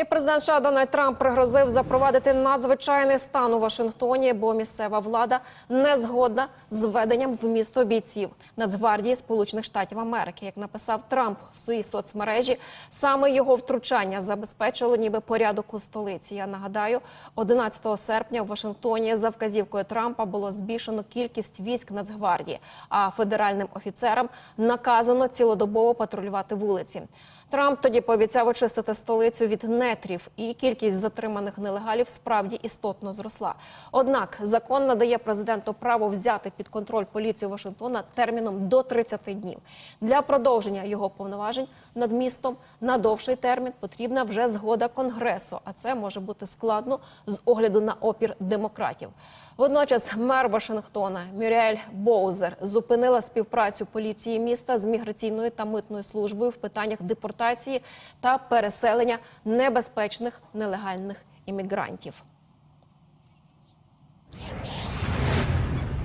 І президент США Дональд Трамп пригрозив запровадити надзвичайний стан у Вашингтоні, бо місцева влада не згодна з введенням в місто бійців Нацгвардії Сполучених Штатів Америки. Як написав Трамп в своїй соцмережі, саме його втручання забезпечило ніби порядок у столиці. Я нагадаю, 11 серпня в Вашингтоні за вказівкою Трампа було збільшено кількість військ Нацгвардії, а федеральним офіцерам наказано цілодобово патрулювати вулиці. Трамп тоді пообіцяв очистити столицю від нетрів, і кількість затриманих нелегалів справді істотно зросла. Однак закон надає президенту право взяти під контроль поліцію Вашингтона терміном до 30 днів. Для продовження його повноважень над містом на довший термін потрібна вже згода конгресу, а це може бути складно з огляду на опір демократів. Водночас мер Вашингтона Мюріель Боузер зупинила співпрацю поліції міста з міграційною та митною службою в питаннях депортації та переселення небезпечних нелегальних іммігрантів.